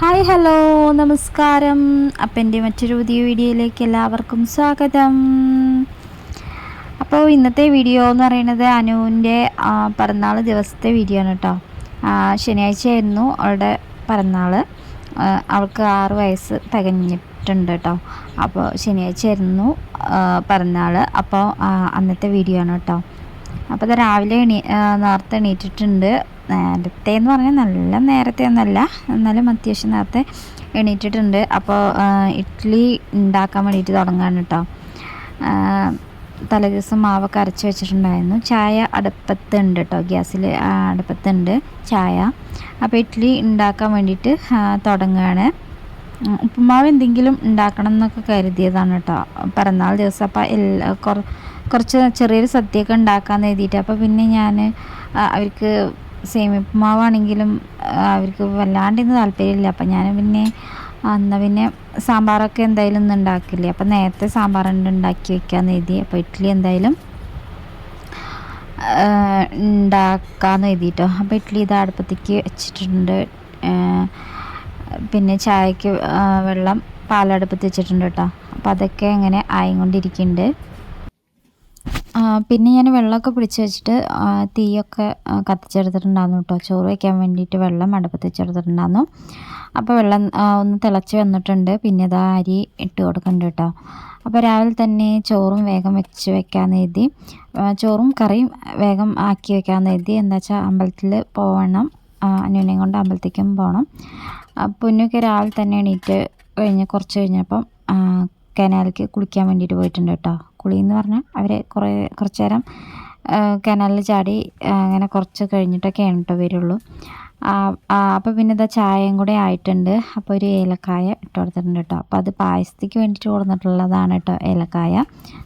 Hi hello നമസ്കാരം. അപ്പം എന്റെ മറ്റൊരു പുതിയ വീഡിയോയിലേക്ക് എല്ലാവർക്കും സ്വാഗതം. അപ്പോൾ ഇന്നത്തെ വീഡിയോ എന്ന് പറയുന്നത് അനുവിന്റെ പിറന്നാൾ ദിവസത്തെ വീഡിയോ ആണ് കേട്ടോ. ശനിയാഴ്ച ആയിരുന്നു അവളുടെ പിറന്നാൾ. അവൾക്ക് ആറ് വയസ്സ് തികഞ്ഞിട്ടുണ്ട് കേട്ടോ. അപ്പോൾ ശനിയാഴ്ച ആയിരുന്നു പിറന്നാൾ. അപ്പോൾ അന്നത്തെ വീഡിയോ ആണ് കേട്ടോ. അപ്പോൾ അത് രാവിലെ എണീ നേരത്തെ എണീറ്റിട്ടുണ്ട്. നേരത്തെ എന്ന് പറഞ്ഞാൽ നല്ല നേരത്തെ ഒന്നല്ല. എന്നാലും അത്യാവശ്യം നേരത്തെ എണീറ്റിട്ടുണ്ട്. അപ്പോൾ ഇഡ്ഡലി ഉണ്ടാക്കാൻ വേണ്ടിയിട്ട് തുടങ്ങാണ് കേട്ടോ തലേദിവസം മാവൊക്കെ അരച്ച് വെച്ചിട്ടുണ്ടായിരുന്നു. ചായ അടുപ്പത്തുണ്ട് കേട്ടോ ഗ്യാസിൽ അടുപ്പത്തുണ്ട് ചായ. അപ്പോൾ ഇഡ്ഡലി ഉണ്ടാക്കാൻ വേണ്ടിയിട്ട് തുടങ്ങുകയാണ് ഉപ്പുമാവ് എന്തെങ്കിലും ഉണ്ടാക്കണം എന്നൊക്കെ കരുതിയതാണ് കേട്ടോ പിറന്നാൾ ദിവസം അപ്പോൾ എല്ലാ കുറച്ച് ചെറിയൊരു സദ്യയൊക്കെ ഉണ്ടാക്കാമെന്ന് എഴുതിയിട്ട്. അപ്പോൾ പിന്നെ ഞാൻ അവർക്ക് സേമിപ്പുമാവാണെങ്കിലും അവർക്ക് വല്ലാണ്ടിന്ന് താല്പര്യമില്ല. അപ്പം ഞാൻ പിന്നെ അന്ന് പിന്നെ സാമ്പാറൊക്കെ എന്തായാലും ഒന്നും ഉണ്ടാക്കില്ലേ? അപ്പം നേരത്തെ സാമ്പാർ ഉണ്ടാക്കി വെക്കാമെന്ന് എഴുതി അപ്പോൾ ഇഡ്ഡലി എന്തായാലും ഉണ്ടാക്കാമെന്ന് എഴുതിയിട്ടോ അപ്പോൾ ഇഡ്ഡലി ഇത് അടുപ്പത്തേക്ക് വെച്ചിട്ടുണ്ട്. പിന്നെ ചായക്ക് വെള്ളം പാലടുപ്പത്ത് വെച്ചിട്ടുണ്ട് കേട്ടോ. അപ്പോൾ അതൊക്കെ ഇങ്ങനെ ആയിക്കൊണ്ടിരിക്കുന്നുണ്ട്. പിന്നെ ഞാൻ വെള്ളമൊക്കെ പിടിച്ച് വെച്ചിട്ട് തീയൊക്കെ കത്തിച്ചെടുത്തിട്ടുണ്ടായിരുന്നു കേട്ടോ ചോറ് വയ്ക്കാൻ വേണ്ടിയിട്ട് വെള്ളം അടുപ്പത്ത് വെച്ചെടുത്തിട്ടുണ്ടായിരുന്നു. അപ്പോൾ വെള്ളം ഒന്ന് തിളച്ച് വന്നിട്ടുണ്ട്. പിന്നെ ഇതാ അരി ഇട്ട് കൊടുക്കുന്നുണ്ട് കേട്ടോ അപ്പോൾ രാവിലെ തന്നെ ചോറും വേഗം വെച്ച് വെക്കാമെന്ന് എഴുതി ചോറും കറിയും വേഗം ആക്കി വെക്കാമെന്ന് എഴുതി എന്താ വെച്ചാൽ അമ്പലത്തിൽ പോകണം അന്യോന്യം കൊണ്ട് അമ്പലത്തേക്കും പോകണം പൊന്നൊക്കെ രാവിലെ തന്നെ എണീറ്റ് കഴിഞ്ഞ് കുറച്ച് കഴിഞ്ഞപ്പം കനാലിക്ക് കുളിക്കാൻ വേണ്ടിയിട്ട് പോയിട്ടുണ്ട് കേട്ടോ കുളി എന്ന് പറഞ്ഞാൽ അവർ കുറേ കുറച്ച് നേരം കനാലിൽ ചാടി അങ്ങനെ കുറച്ച് കഴിഞ്ഞിട്ടൊക്കെയാണ് കേട്ടോ വരുള്ളൂ. അപ്പോൾ പിന്നെ ഇതാ ചായയും കൂടെ ആയിട്ടുണ്ട്. അപ്പോൾ ഒരു ഏലക്കായ ഇട്ട് കൊടുത്തിട്ടുണ്ട് കേട്ടോ അപ്പോൾ അത് പായസത്തിക്ക് വേണ്ടിയിട്ട് കൊടുത്തിട്ടുള്ളതാണ് കേട്ടോ ഏലക്കായ.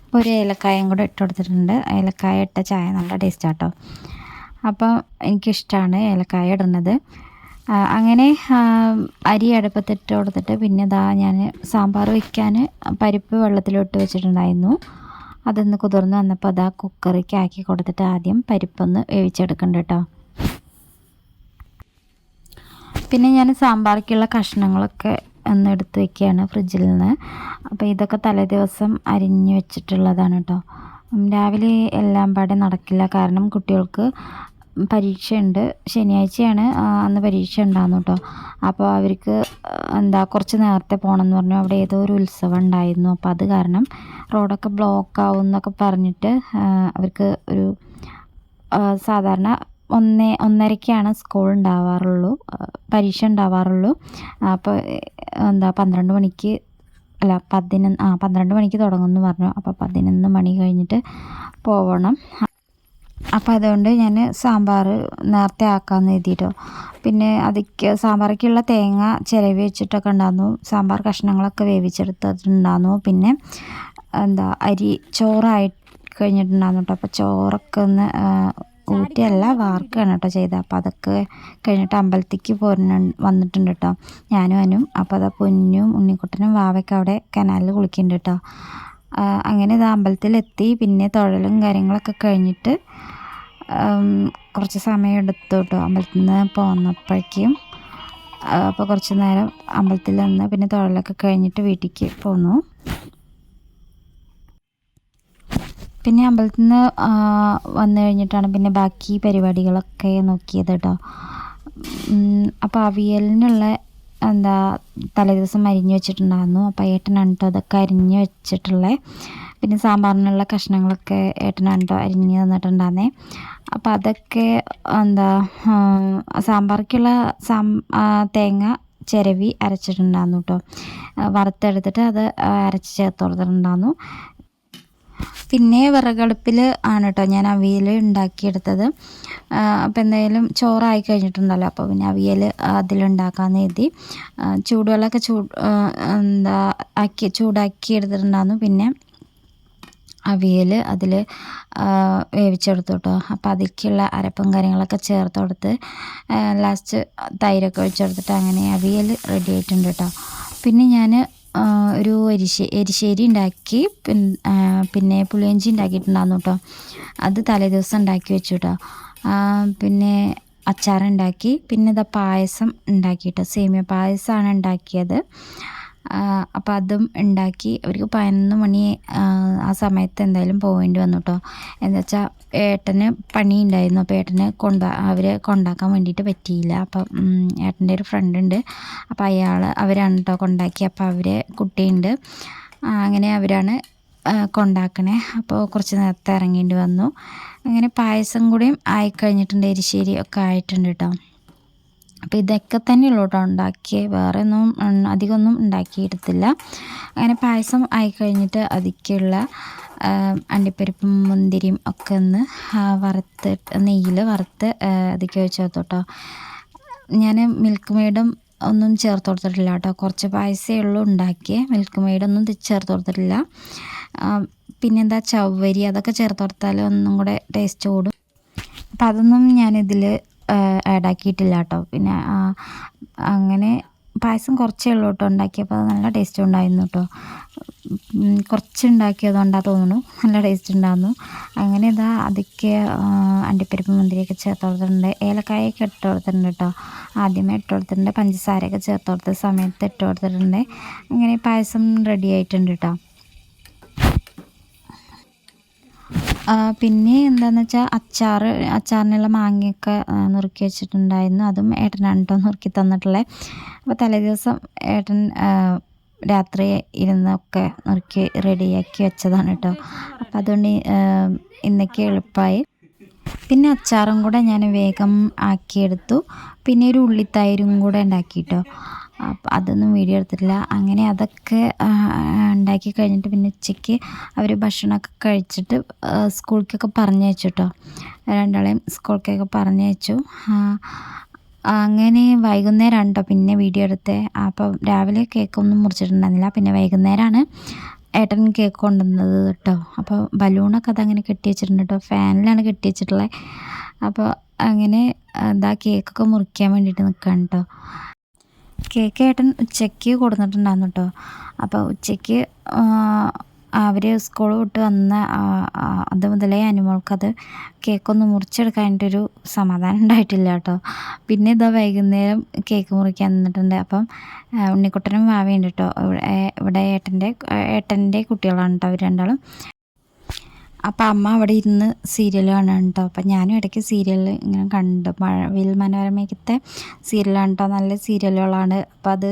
അപ്പോൾ ഒരു ഏലക്കായയും കൂടെ ഇട്ട് കൊടുത്തിട്ടുണ്ട്. ഏലക്കായ ഇട്ട ചായ നല്ല ടേസ്റ്റാണ് കേട്ടോ അപ്പോൾ എനിക്കിഷ്ടമാണ് ഏലക്കായ ഇടുന്നത്. അങ്ങനെ അരി അടുപ്പത്തിട്ട് കൊടുത്തിട്ട് പിന്നെ ഇതാ ഞാൻ സാമ്പാർ വയ്ക്കാൻ പരിപ്പ് വെള്ളത്തിലോട്ട് വെച്ചിട്ടുണ്ടായിരുന്നു. അതൊന്ന് കുതിർന്ന് വന്നപ്പോൾ അത് ആ കുക്കറിക്ക് ആക്കി കൊടുത്തിട്ട് ആദ്യം പരിപ്പൊന്ന് വേവിച്ചെടുക്കണ്ട കേട്ടോ പിന്നെ ഞാൻ സാമ്പാറിക്കുള്ള കഷ്ണങ്ങളൊക്കെ ഒന്ന് എടുത്ത് വെക്കുകയാണ് ഫ്രിഡ്ജിൽ നിന്ന് അപ്പോൾ ഇതൊക്കെ തലേ ദിവസം അരിഞ്ഞ് വെച്ചിട്ടുള്ളതാണ് കേട്ടോ രാവിലെ എല്ലാം പാടെ നടക്കില്ല കാരണം കുട്ടികൾക്ക് പരീക്ഷയുണ്ട്. ശനിയാഴ്ചയാണ് അന്ന് പരീക്ഷ ഉണ്ടായിരുന്നു കേട്ടോ അപ്പോൾ അവർക്ക് എന്താ കുറച്ച് നേരത്തെ പോകണമെന്ന് പറഞ്ഞു. അവിടെ ഏതോ ഒരു ഉത്സവം ഉണ്ടായിരുന്നു. അപ്പോൾ അത് കാരണം റോഡൊക്കെ ബ്ലോക്ക് ആവും എന്നൊക്കെ പറഞ്ഞിട്ട് അവർക്ക് ഒരു സാധാരണ ഒന്നേ ഒന്നരയ്ക്കാണ് സ്കൂൾ ഉണ്ടാവാറുള്ളൂ. പരീക്ഷ ഉണ്ടാവാറുള്ളൂ. അപ്പോൾ എന്താ പന്ത്രണ്ട് മണിക്ക് അല്ല പതിനൊന്ന് ആ പന്ത്രണ്ട് മണിക്ക് തുടങ്ങുമെന്ന് പറഞ്ഞു. അപ്പോൾ പതിനൊന്ന് മണി കഴിഞ്ഞിട്ട് പോവണം. അപ്പോൾ അതുകൊണ്ട് ഞാൻ സാമ്പാർ നേരത്തെ ആക്കാമെന്ന് എഴുതിയിട്ടോ പിന്നെ അതിക്ക് സാമ്പാറേക്കുള്ള തേങ്ങ ചിരവി വെച്ചിട്ടൊക്കെ ഉണ്ടായിരുന്നു സാമ്പാർ കഷ്ണങ്ങളൊക്കെ വേവിച്ചെടുത്തിട്ടുണ്ടായിരുന്നു പിന്നെ എന്താ അരി ചോറായി കഴിഞ്ഞിട്ടുണ്ടായിരുന്നു കേട്ടോ അപ്പോൾ ചോറൊക്കെ ഒന്ന് ഊറ്റിയല്ല വാർക്കുകയാണ് കേട്ടോ ചെയ്തത് അപ്പോൾ അതൊക്കെ കഴിഞ്ഞിട്ട് അമ്പലത്തേക്ക് പോരുന്ന വന്നിട്ടുണ്ട് കേട്ടോ ഞാനും അനും അപ്പോൾ അതാ പൊന്നും ഉണ്ണിക്കുട്ടനും വാവയ്ക്ക് അവിടെ കനാലിൽ കുളിക്കുന്നുണ്ട് കേട്ടോ അങ്ങനെ ഇത് അമ്പലത്തിലെത്തി. പിന്നെ തൊഴലും കാര്യങ്ങളൊക്കെ കഴിഞ്ഞിട്ട് കുറച്ച് സമയം എടുത്തു കേട്ടോ അമ്പലത്തിൽ നിന്ന് പോന്നപ്പോഴേക്കും അപ്പോൾ കുറച്ച് നേരം അമ്പലത്തിൽ നിന്ന് പിന്നെ തൊഴലൊക്കെ കഴിഞ്ഞിട്ട് വീട്ടിലേക്ക് പോന്നു. പിന്നെ അമ്പലത്തിൽ നിന്ന് വന്നു കഴിഞ്ഞിട്ടാണ് പിന്നെ ബാക്കി പരിപാടികളൊക്കെ നോക്കിയത് കേട്ടോ അപ്പോൾ അവിയലിനുള്ള എന്താ തലേദിവസം അരിഞ്ഞ് വെച്ചിട്ടുണ്ടായിരുന്നു. അപ്പോൾ ഏട്ടനാണ് അതൊക്കെ അരിഞ്ഞ് വെച്ചിട്ടുള്ളത് പിന്നെ സാമ്പാറിനുള്ള കഷ്ണങ്ങളൊക്കെ ഏട്ടനാണ് കേട്ടോ അരിഞ്ഞ് തന്നിട്ടുണ്ടായിരുന്നേ. അപ്പോൾ അതൊക്കെ എന്താ സാമ്പാറിക്കുള്ള സാം തേങ്ങ ചിരവി അരച്ചിട്ടുണ്ടായിരുന്നു കേട്ടോ വറുത്തെടുത്തിട്ട് അത് അരച്ച് ചേർത്ത് കൊടുത്തിട്ടുണ്ടായിരുന്നു. പിന്നെ വിറകടുപ്പിൽ ആണ് കേട്ടോ ഞാൻ അവിയൽ ഉണ്ടാക്കിയെടുത്തത്. അപ്പോൾ എന്തായാലും ചോറായി കഴിഞ്ഞിട്ടുണ്ടല്ലോ. അപ്പോൾ പിന്നെ അവിയൽ അതിലുണ്ടാക്കാമെന്ന് എഴുതി ചൂടുവെള്ളമൊക്കെ ചൂട് എന്താ ആക്കി ചൂടാക്കി എടുത്തിട്ടുണ്ടായിരുന്നു. പിന്നെ അവിയൽ അതിൽ വേവിച്ചെടുത്തു കേട്ടോ അപ്പോൾ അതിലേക്കുള്ള അരപ്പും കാര്യങ്ങളൊക്കെ ചേർത്ത് കൊടുത്ത് ലാസ്റ്റ് തൈരൊക്കെ ഒഴിച്ചെടുത്തിട്ട് അങ്ങനെ അവിയൽ റെഡി ആയിട്ടുണ്ട് കേട്ടോ പിന്നെ ഞാൻ ഒരു എരിശ്ശേ എരിശ്ശേരി ഉണ്ടാക്കി പിന്നെ പുളിയഞ്ചി ഉണ്ടാക്കിയിട്ടുണ്ടായിരുന്നു കേട്ടോ അത് തലേ ദിവസം ഉണ്ടാക്കി വെച്ചു കേട്ടോ പിന്നെ അച്ചാറുണ്ടാക്കി പിന്നെ ഇതാ പായസം ഉണ്ടാക്കിയിട്ട് സേമിയ പായസമാണ് ഉണ്ടാക്കിയത്. അപ്പോൾ അതും ഉണ്ടാക്കി അവർക്ക് പതിനൊന്ന് മണി ആ സമയത്ത് എന്തായാലും പോകേണ്ടി വന്നു കേട്ടോ എന്താ വെച്ചാൽ ഏട്ടന് പണി ഉണ്ടായിരുന്നു അപ്പോൾ ഏട്ടന് കൊണ്ടാ അവരെ കൊണ്ടാക്കാൻ വേണ്ടിയിട്ട് പറ്റിയില്ല. അപ്പം ഏട്ടന്റെ ഒരു ഫ്രണ്ട് ഉണ്ട്. അപ്പോൾ അയാൾ അവരാണ് കേട്ടോ കൊണ്ടാക്കി. അപ്പോൾ അവരെ കുട്ടിയുണ്ട്. അങ്ങനെ അവരാണ് കൊണ്ടാക്കണേ. അപ്പോൾ കുറച്ച് നേരത്തെ ഇറങ്ങേണ്ടി വന്നു. അങ്ങനെ പായസം കൂടിയും ആയിക്കഴിഞ്ഞിട്ടുണ്ട് എരിശ്ശേരി ഒക്കെ ആയിട്ടുണ്ട് കേട്ടോ അപ്പോൾ ഇതൊക്കെ തന്നെ കേട്ടോ ഉണ്ടാക്കിയത് വേറെ ഒന്നും അധികമൊന്നും ഉണ്ടാക്കിയെടുത്തില്ല. അങ്ങനെ പായസം ആയിക്കഴിഞ്ഞിട്ട് അതിക്കുള്ള അണ്ടിപ്പരിപ്പും മുന്തിരിയും ഒക്കെ ഒന്ന് വറുത്ത് നെയ്യിൽ വറുത്ത് അതിക്ക് വെച്ച് കേട്ടോ ഞാൻ മിൽക്ക് മെയ്ഡും ഒന്നും ചേർത്ത് കൊടുത്തിട്ടില്ല കേട്ടോ. കുറച്ച് പായസമേ ഉള്ളൂ ഉണ്ടാക്കിയേ. മിൽക്ക് മെയ്ഡൊന്നും ചേർത്ത് കൊടുത്തിട്ടില്ല. പിന്നെന്താ ചവ്വരി അതൊക്കെ ചേർത്ത് കൊടുത്താൽ ഒന്നും കൂടെ ടേസ്റ്റ് കൂടും. അപ്പം അതൊന്നും ഞാനിതിൽ ആഡാക്കിയിട്ടില്ല കേട്ടോ പിന്നെ അങ്ങനെ പായസം കുറച്ചേ ഉള്ളൂ കേട്ടോ ഉണ്ടാക്കിയപ്പോൾ അത് നല്ല ടേസ്റ്റ് ഉണ്ടായിരുന്നു കേട്ടോ കുറച്ച് ഉണ്ടാക്കിയതുകൊണ്ടാണ് തോന്നുന്നു നല്ല ടേസ്റ്റ് ഉണ്ടായിരുന്നു അങ്ങനെ ഇതാ അതൊക്കെ അണ്ടിപ്പരിപ്പ് മുന്തിരിയൊക്കെ ചേർത്ത് കൊടുത്തിട്ടുണ്ട്. ഏലക്കായൊക്കെ ഇട്ട് കൊടുത്തിട്ടുണ്ട് കേട്ടോ ആദ്യമേ ഇട്ട് കൊടുത്തിട്ടുണ്ട്. പഞ്ചസാരയൊക്കെ ചേർത്ത് കൊടുത്ത സമയത്ത് ഇട്ട് കൊടുത്തിട്ടുണ്ട്. അങ്ങനെ പായസം റെഡി ആയിട്ടുണ്ട് കേട്ടോ പിന്നെ എന്താണെന്ന് വെച്ചാൽ അച്ചാർ അച്ചാറിനുള്ള മാങ്ങയൊക്കെ നുറുക്കി വെച്ചിട്ടുണ്ടായിരുന്നു. അതും ഏട്ടനാണ് കേട്ടോ നുറുക്കി തന്നിട്ടുള്ളത് അപ്പോൾ തലേദിവസം ഏട്ടൻ രാത്രി ഇരുന്നൊക്കെ നുറുക്കി റെഡിയാക്കി വെച്ചതാണ് കേട്ടോ. അപ്പോൾ അതുകൊണ്ട് ഇന്നൊക്കെ എളുപ്പമായി പിന്നെ അച്ചാറും കൂടെ ഞാൻ വേഗം ആക്കിയെടുത്തു. പിന്നെ ഒരു ഉള്ളിത്തൈരും കൂടെ ഉണ്ടാക്കി കേട്ടോ. അപ്പം അതൊന്നും വീഡിയോ എടുത്തിട്ടില്ല. അങ്ങനെ അതൊക്കെ ഉണ്ടാക്കി കഴിഞ്ഞിട്ട് പിന്നെ ഉച്ചയ്ക്ക് അവർ ഭക്ഷണമൊക്കെ കഴിച്ചിട്ട് സ്കൂളിലേക്കൊക്കെ പറഞ്ഞയച്ചു കേട്ടോ രണ്ടാളെയും സ്കൂളിലേക്കൊക്കെ പറഞ്ഞയച്ചു അങ്ങനെ വൈകുന്നേരം ഉണ്ടോ പിന്നെ വീഡിയോ എടുത്തേ. അപ്പോൾ രാവിലെ കേക്കൊന്നും മുറിച്ചിട്ടുണ്ടായിരുന്നില്ല. പിന്നെ വൈകുന്നേരമാണ് ഏട്ടൻ കേക്ക് കൊണ്ടുവന്നത് കേട്ടോ അപ്പോൾ ബലൂണൊക്കെ അതങ്ങനെ കെട്ടി വെച്ചിട്ടുണ്ട് കേട്ടോ ഫാനിലാണ് കെട്ടി വെച്ചിട്ടുള്ളത് അപ്പോൾ അങ്ങനെ എന്താ കേക്കൊക്കെ മുറിക്കാൻ വേണ്ടിയിട്ട് നിൽക്കുകയാണ് കേട്ടോ കേക്ക് ഏട്ടൻ ഉച്ചയ്ക്ക് കൊടുത്തിട്ടുണ്ടായിരുന്നു കേട്ടോ അപ്പോൾ ഉച്ചയ്ക്ക് അവർ സ്കൂൾ വിട്ട് വന്ന അത് മുതലേ അനുമോൾക്കത് കേക്കൊന്ന് മുറിച്ചെടുക്കാനായിട്ടൊരു സമാധാനം ഉണ്ടായിട്ടില്ല കേട്ടോ പിന്നെ ഇതാ വൈകുന്നേരം കേക്ക് മുറിക്കാൻ നിന്നിട്ടുണ്ട്. അപ്പം ഉണ്ണിക്കുട്ടനും വാവയുണ്ട് കേട്ടോ ഇവിടെ ഏട്ടന്റെ ഏട്ടന്റെ കുട്ടികളാണ് കേട്ടോ അവർ രണ്ടാളും. അപ്പം അമ്മ അവിടെ ഇരുന്ന് സീരിയൽ കാണാൻ കേട്ടോ അപ്പം ഞാനും ഇടയ്ക്ക് സീരിയൽ ഇങ്ങനെ കണ്ടു. മഴവിൽ മനോരമയ്ക്കത്തെ സീരിയലാണ് കേട്ടോ നല്ല സീരിയലുകളാണ് അപ്പം അത്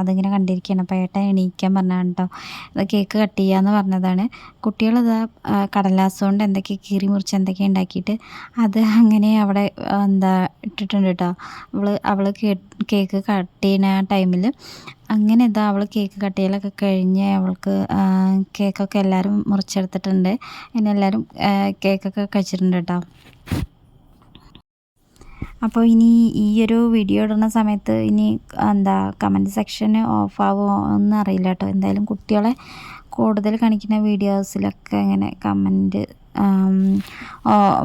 അതിങ്ങനെ കണ്ടിരിക്കുകയാണ് അപ്പം ഏട്ടൻ എണീക്കാൻ പറഞ്ഞാണ് കേട്ടോ അത് കേക്ക് കട്ട് ചെയ്യാമെന്ന് പറഞ്ഞതാണ്. കുട്ടികളിതാ കടലാസ് കൊണ്ട് എന്തൊക്കെ കീറി മുറിച്ച് എന്തൊക്കെ ഉണ്ടാക്കിയിട്ട് അത് അങ്ങനെ അവിടെ എന്താ ഇട്ടിട്ടുണ്ട് കേട്ടോ അവൾ അവൾ കേക്ക് കട്ട് ചെയ്യുന്ന ടൈമിൽ അങ്ങനെ ഇതാ അവൾ കേക്ക് കട്ടിയിലൊക്കെ കഴിഞ്ഞ് അവൾക്ക് കേക്കൊക്കെ എല്ലാവരും മുറിച്ചെടുത്തിട്ടുണ്ട്. ഇനി എല്ലാവരും കേക്കൊക്കെ കഴിച്ചിട്ടുണ്ട് കേട്ടോ. അപ്പോൾ ഇനി ഈ ഒരു വീഡിയോ ഇടുന്ന സമയത്ത് ഇനി എന്താ കമന്റ് സെക്ഷന് ഓഫ് ആവുമോ ഒന്നും അറിയില്ല കേട്ടോ. എന്തായാലും കുട്ടികളെ കൂടുതൽ കാണിക്കുന്ന വീഡിയോസിലൊക്കെ ഇങ്ങനെ കമന്റ്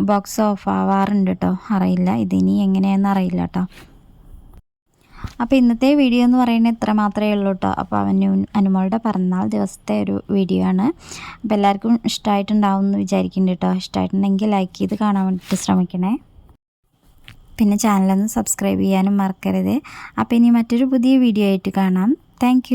ബോക്സ് ഓഫ് ആവാറുണ്ട് കേട്ടോ. അറിയില്ല ഇതിനി എങ്ങനെയാണെന്ന് അറിയില്ല കേട്ടോ. അപ്പോൾ ഇന്നത്തെ വീഡിയോ എന്ന് പറയുന്നത് ഇത്ര മാത്രമേ ഉള്ളൂ കേട്ടോ അപ്പോൾ അവന് അനുമോളുടെ പിറന്നാൾ ദിവസത്തെ ഒരു വീഡിയോ ആണ്. അപ്പോൾ എല്ലാവർക്കും ഇഷ്ടമായിട്ടുണ്ടാവും എന്ന് വിചാരിക്കുന്നുണ്ട് കേട്ടോ ഇഷ്ടമായിട്ടുണ്ടെങ്കിൽ ലൈക്ക് ചെയ്ത് കാണാൻ വേണ്ടിയിട്ട് ശ്രമിക്കണേ. പിന്നെ ചാനലൊന്ന് സബ്സ്ക്രൈബ് ചെയ്യാനും മറക്കരുത്. അപ്പോൾ ഇനി മറ്റൊരു പുതിയ വീഡിയോ ആയിട്ട് കാണാം. താങ്ക്